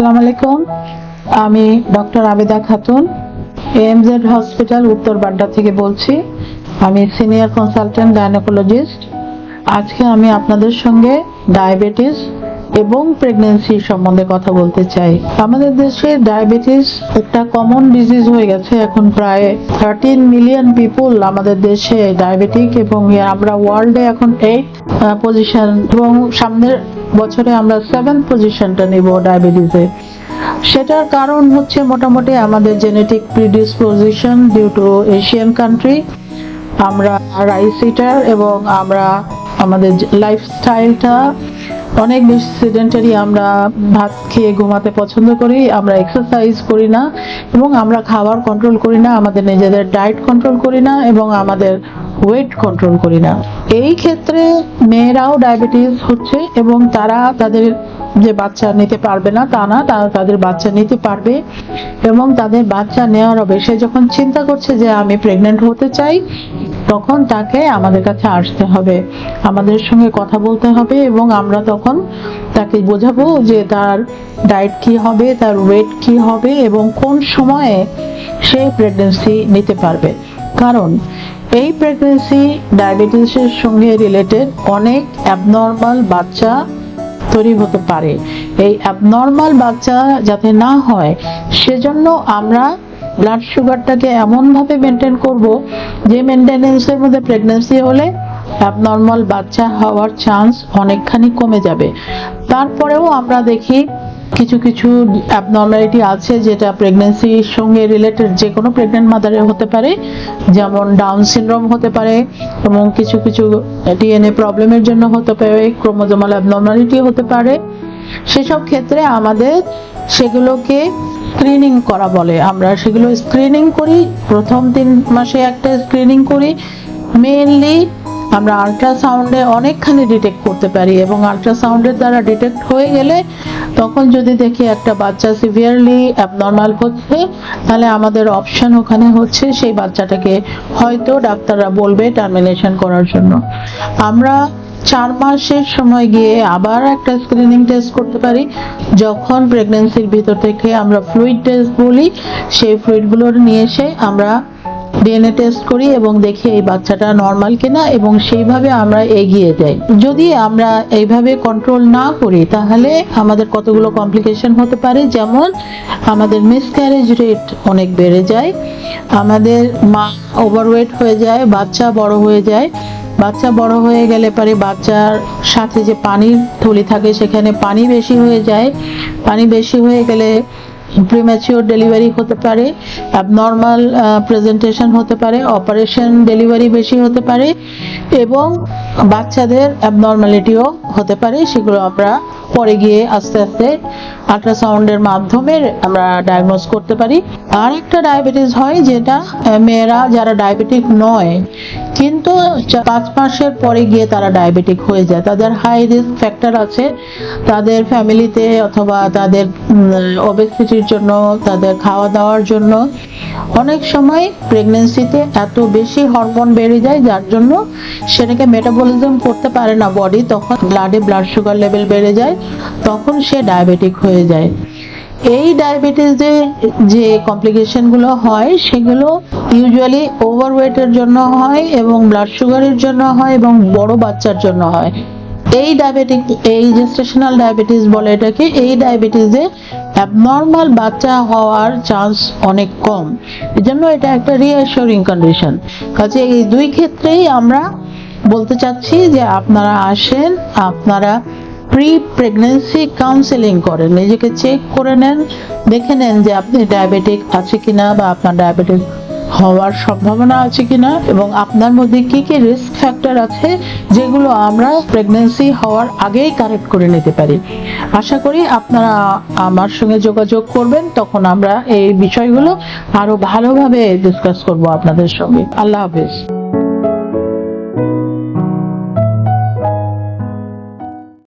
আসসালামু আলাইকুম। আমি doctor Abeda Khatun MZ hospital Uttar Badda থেকে বলছি। আমি সিনিয়র কনসালটেন্ট গাইনোকোলজিস্ট। আজকে আমি আপনাদের সঙ্গে ডায়াবেটিস এবং প্রেগন্যান্সি সম্বন্ধে কথা বলতে চাই। আমাদের দেশে ডায়াবেটিস একটা কমন ডিজিজ হয়ে গেছে এখন প্রায় থার্টিন মিলিয়ন পিপুল আমাদের দেশে ডায়াবেটিক এবং আমরা ওয়ার্ল্ডে এখন এইট পজিশন এবং সামনের বছরে আমরা সেভেন পজিশনটা নিব ডায়াবেটিসে সেটার কারণ হচ্ছে মোটামুটি আমাদের genetic predisposition due to Asian country আমরা রাইস ইটার এবং আমরা আমাদের লাইফস্টাইলটা অনেক বেশি সিডেন্টারি আমরা ভাত খেয়ে ঘুমাতে পছন্দ করি, আমরা এক্সারসাইজ করি না এবং আমরা খাবার কন্ট্রোল করি না, আমাদের নিজেদের ডায়েট কন্ট্রোল করি না এবং আমাদের ওয়েট কন্ট্রোল করি না। এই ক্ষেত্রে মেয়েরাও ডায়াবেটিস হচ্ছে এবং তারা তাদের যে বাচ্চা নিতে পারবে না তা না, তারা তাদের বাচ্চা নিতে পারবে এবং তাদের বাচ্চা নেওয়ার হবে সে যখন চিন্তা করছে যে আমি প্রেগনেন্ট হতে চাই তখন তাকে আমাদের কাছে আসতে হবে। আমাদের সঙ্গে কথা বলতে হবে এবং আমরা তখন তাকে বোঝাবো যে তার ডায়েট কি হবে, তার ওয়েট কি হবে এবং কোন সময়ে সে প্রেগনেন্সি নিতে পারবে। কারণ এই প্রেগনেন্সি ডায়াবেটিসের সঙ্গে রিলেটেড অনেক অ্যাবনর্মাল বাচ্চা তৈরি হতে পারে। এই অ্যাবনর্মাল বাচ্চা যাতে না হয়, সেজন্য আমরা ব্লাড সুগারটাকে এমনভাবে মেনটেন করব যে মেনটেনেন্সের মধ্যে প্রেগনেন্সি হলে অ্যাবনর্মাল বাচ্চা হওয়ার চান্স অনেকখানি কমে যাবে। তারপরেও আমরা দেখি কিছু কিছু অ্যাবনর্মালিটি আছে যেটা প্রেগনেন্সির সঙ্গে রিলেটেড যে কোনো প্রেগনেন্ট মাদারে হতে পারে, যেমন ডাউন সিনড্রোম হতে পারে এবং কিছু কিছু ডিএনএ প্রবলেমের জন্য হতে পারে ক্রোমোজোমাল অ্যাবনর্মালিটি হতে পারে। সেসব ক্ষেত্রে আমাদের সেগুলোকে স্ক্রিনিং করা বলে। আমরা সেগুলো স্ক্রিনিং করি, প্রথম তিন মাসে একটা স্ক্রিনিং করি। মেইনলি আমরা আল্ট্রাসাউন্ডে অনেকখানি ডিটেক্ট করতে পারি এবং আল্ট্রাসাউন্ডের দ্বারা ডিটেক্ট হয়ে গেলে তখন যদি দেখি একটা বাচ্চা সিভিয়ারলি অ্যাবনর্মাল হচ্ছে তাহলে আমাদের অপশন ওখানে হচ্ছে সেই বাচ্চাটাকে হয়তো ডাক্তাররা বলবে টার্মিনেশন করার জন্য। আমরা চার মাসের সময় গিয়ে আবার একটা স্ক্রিনিং টেস্ট করতে পারি। যখন প্রেগনেন্সির ভিতর থেকে আমরা ফ্লুইড টেস্ট বলি, সেই ফ্লুইডগুলো নিয়ে এসে আমরা ডিএনএ টেস্ট করি এবং দেখি এই বাচ্চাটা নর্মাল কিনা এবং সেইভাবে আমরা এগিয়ে যাই। যদি আমরা এইভাবে কন্ট্রোল না করি, তাহলে আমাদের কতগুলো কমপ্লিকেশন হতে পারে? যেমন আমাদের মিসক্যারেজ রেট অনেক বেড়ে যায়, আমাদের মা ওভারওয়েট হয়ে যায়, বাচ্চা বড় হয়ে যায় বাচ্চা বড় হয়ে গেলে পরে বাচ্চার সাথে যে পানির থলি থাকে, সেখানে পানি বেশি হয়ে যায়। পানি বেশি হয়ে গেলে প্রিম্যাচিওর ডেলিভারি হতে পারে অ্যাবনর্মাল প্রেজেন্টেশন হতে পারে অপারেশন ডেলিভারি বেশি হতে পারে এবং বাচ্চাদের অ্যাবনর্মালিটিও হতে পারে, সেগুলো আমরা পরে গিয়ে আস্তে আস্তে আল্ট্রাসাউন্ডের মাধ্যমে আমরা ডায়াগনোজ করতে পারি। আর একটা ডায়াবেটিস হয় যেটা মেয়েরা যারা ডায়াবেটিক নয়, কিন্তু পাঁচ মাসের পরে গিয়ে তারা ডায়াবেটিক হয়ে যায়। তাদের হাই রিস্ক ফ্যাক্টর আছে, তাদের ফ্যামিলিতে অথবা তাদের ওবেসিটির জন্য, তাদের খাওয়া দাওয়ার জন্য। অনেক সময় প্রেগনেন্সিতে এত বেশি হরমোন বেড়ে যায়, যার জন্য সেটাকে মেটাবলিজম করতে পারে না বডি তখন ব্লাডে ব্লাড সুগার লেভেল বেড়ে যায়, তখন সে ডায়াবেটিক হয়ে যায়। এই ডায়াবেটিসে যে কমপ্লিকেশনগুলো হয়, সেগুলো ইউজুয়ালি ওভারওয়েটের জন্য হয় এবং ব্লাড সুগারের জন্য হয় এবং বড় বাচ্চার জন্য হয়। এই ডায়াবেটিক এই জেস্টেশনাল ডায়াবেটিস বলে এটাকে, এই ডায়াবেটিসে অ্যাবনর্মাল বাচ্চা হওয়ার চান্স অনেক কম। এজন্য এটা একটা রিঅ্যাসিওরিং কন্ডিশন কাজে এই দুই ক্ষেত্রেই আমরা বলতে চাচ্ছি যে আপনারা আসেন, আপনারা প্রি প্রেগনেন্সি কাউন্সেলিং করেন। নিজেকে চেক করে নেন, দেখে নেন যে আপনি ডায়াবেটিক আছে কিনা বা আপনার ডায়াবেটিক হওয়ার সম্ভাবনা আছে কিনা এবং আপনার মধ্যে কি কি রিস্ক ফ্যাক্টর আছে যেগুলো আমরা প্রেগনেন্সি হওয়ার আগেই কারেক্ট করে নিতে পারি? আশা করি আপনারা আমার সঙ্গে যোগাযোগ করবেন, তখন আমরা এই বিষয়গুলো আরও ভালোভাবে ডিসকাস করব আপনাদের সঙ্গে। আল্লাহ হাফেজ।